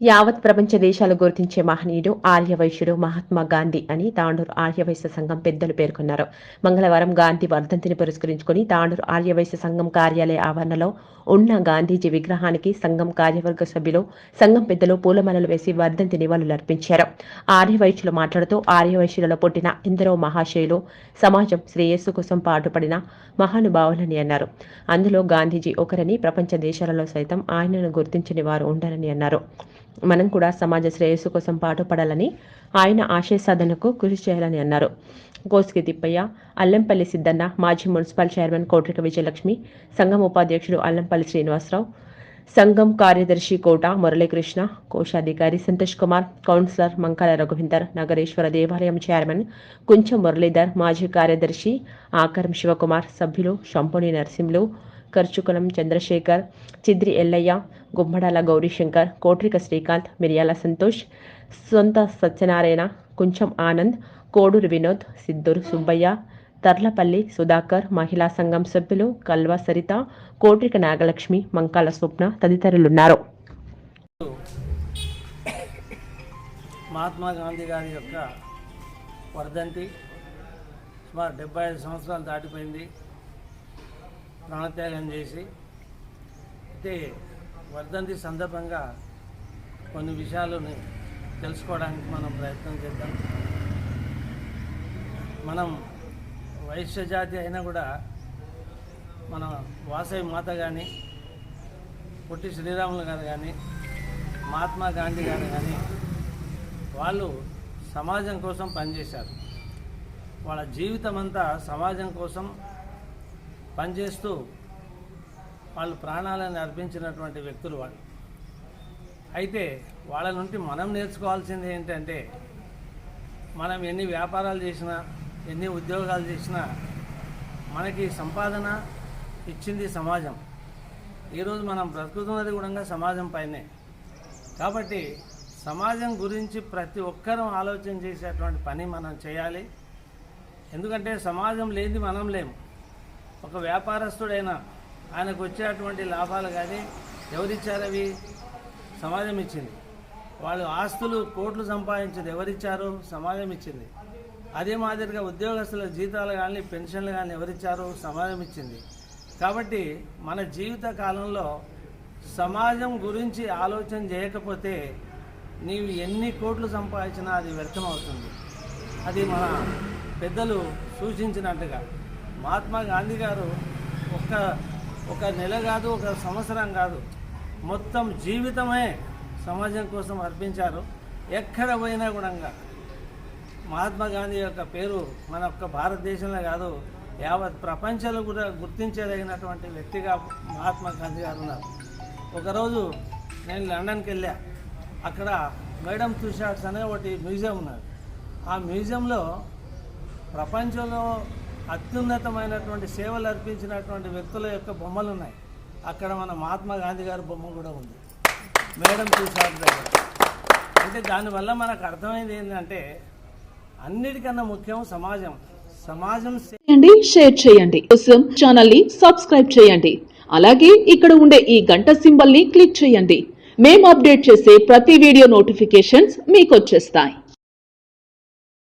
యావత్ ప్రపంచ దేశాలు గుర్తించే మహనీయుడు ఆర్యవైశ్యుడు మహాత్మా గాంధీ అని తాండూరు ఆర్యవైశ్య సంఘం పెద్దలు పేర్కొన్నారు. మంగళవారం గాంధీ వర్ధంతిని పురస్కరించుకుని తాండూరు ఆర్యవైశ్య సంఘం కార్యాలయ ఆవరణలో ఉన్న గాంధీజీ విగ్రహానికి సంఘం కార్యవర్గ సభ్యులు సంఘం పెద్దలు పూలమాలలు వేసి వర్ధంతి నివాళులర్పించారు ఆర్యవైశ్యులు మాట్లాడుతూ ఆర్యవైశ్యులలో పుట్టిన ఎందరో మహాశయులు సమాజం శ్రేయస్సు కోసం పాటుపడిన మహానుభావులని అన్నారు. అందులో గాంధీజీ ఒకరని ప్రపంచ దేశాలలో సైతం ఆయనను గుర్తించని వారు ఉండరని అన్నారు. మనం కూడా సమాజ శ్రేయస్సు కోసం పాటుపడాలని ఆయన ఆశయ సాధనకు కృషి చేయాలని అన్నారు. కోసికి తిప్పయ్య అల్లంపల్లి సిద్ధన్న మాజీ మున్సిపల్ చైర్మన్ కోట్రిక విజయలక్ష్మి సంఘం ఉపాధ్యక్షుడు అల్లంపల్లి శ్రీనివాసరావు సంఘం కార్యదర్శి కోట మురళీకృష్ణ కోశాధికారి సంతోష్ కుమార్ కౌన్సిలర్ మంకాల రఘువిందర్ నగరేశ్వర దేవాలయం చైర్మన్ కుంచం మురళీధర్ మాజీ కార్యదర్శి ఆకరం శివకుమార్ సభ్యులు శంపుని నరసింహులు కర్చుకులం చంద్రశేఖర్ చిద్రి ఎల్లయ్య గుమ్మడాల గౌరీశంకర్ కోట్రిక శ్రీకాంత్ మిరియాల సంతోష్ సొంత సత్యనారాయణ కుంచం ఆనంద్ కోడూరు వినోద్ సిద్దూరు సుబ్బయ్య తర్లపల్లి సుధాకర్ మహిళా సంఘం సభ్యులు కల్వ సరిత కోట్రిక నాగలక్ష్మి మంకాల స్వప్న తదితరులున్నారు. మహాత్మా గాంధీ గారి యొక్క వర్ధంతి సుమారు డెబ్బై ఐదు సంవత్సరాలు దాటిపోయింది. ప్రాణత్యాగం చేసి అయితే వర్ధంతి సందర్భంగా కొన్ని విషయాలను తెలుసుకోవడానికి మనం ప్రయత్నం చేద్దాం. మనం వైశ్య జాతి అయినా కూడా మన వాసవి మాత కానీ పొట్టి శ్రీరాములు గారు కానీ మహాత్మా గాంధీ గారు కానీ వాళ్ళు సమాజం కోసం పనిచేశారు. వాళ్ళ జీవితం అంతా సమాజం కోసం పనిచేస్తూ వాళ్ళు ప్రాణాలను అర్పించినటువంటి వ్యక్తులు వాళ్ళు. అయితే వాళ్ళ నుండి మనం నేర్చుకోవాల్సింది ఏంటంటే మనం ఎన్ని వ్యాపారాలు చేసినా ఎన్ని ఉద్యోగాలు చేసినా మనకి సంపాదన ఇచ్చింది సమాజం. ఈరోజు మనం బ్రతుకుతున్నది కూడా సమాజం పైనే. కాబట్టి సమాజం గురించి ప్రతి ఒక్కరూ ఆలోచన చేసేటువంటి పని మనం చేయాలి. ఎందుకంటే సమాజం లేని మనం లేము. ఒక వ్యాపారస్తుడైనా ఆయనకు వచ్చినటువంటి లాభాలు కానీ ఎవరిచ్చారు అవి? సమాజం ఇచ్చింది. వాళ్ళు ఆస్తులు కోట్లు సంపాదించింది ఎవరిచ్చారు? సమాజం ఇచ్చింది. అదే మాదిరిగా ఉద్యోగస్తుల జీతాలు కానీ పెన్షన్లు కానీ ఎవరిచ్చారు? సమాజం ఇచ్చింది. కాబట్టి మన జీవిత కాలంలో సమాజం గురించి ఆలోచన చేయకపోతే నీవు ఎన్ని కోట్లు సంపాదించినా అది వ్యర్థమవుతుంది. అది మన పెద్దలు సూచించినట్టుగా. మహాత్మా గాంధీ గారు ఒక ఒక నెల కాదు ఒక సంవత్సరం కాదు. మొత్తం జీవితమే సమాజం కోసం అర్పించారు. ఎక్కడ పోయినా కూడా మహాత్మా గాంధీ యొక్క పేరు మన యొక్క భారతదేశంలో కాదు యావత్ ప్రపంచంలో కూడా గుర్తించదగినటువంటి వ్యక్తిగా మహాత్మా గాంధీ గారు ఉన్నారు. ఒకరోజు నేను లండన్కి వెళ్ళా. అక్కడ మేడం తుషార్స్ అనే ఒకటి మ్యూజియం ఉన్నది. ఆ మ్యూజియంలో ప్రపంచంలో అత్యున్నతమైనటువంటి సేవలు అర్పించినటువంటి వ్యక్తుల యొక్క బొమ్మలు ఉన్నాయి. అక్కడ మన మహాత్మా గాంధీ గారి బొమ్మ కూడా ఉంది. మేడం చూసారు దగ్గర అంటే దానివల్ల మనకు అర్థమైంది ఏంటంటే అన్నిటికన్నా ముఖ్యం సమాజం. సమాజం చేయండి షేర్ చేయండి. కోసం ఛానల్ని సబ్స్క్రైబ్ చేయండి. అలాగే ఇక్కడ ఉండే ఈ గంట సింబల్ని క్లిక్ చేయండి. మేము అప్డేట్ చేసే ప్రతి వీడియో నోటిఫికేషన్స్ మీకు వచ్చేస్తాయి.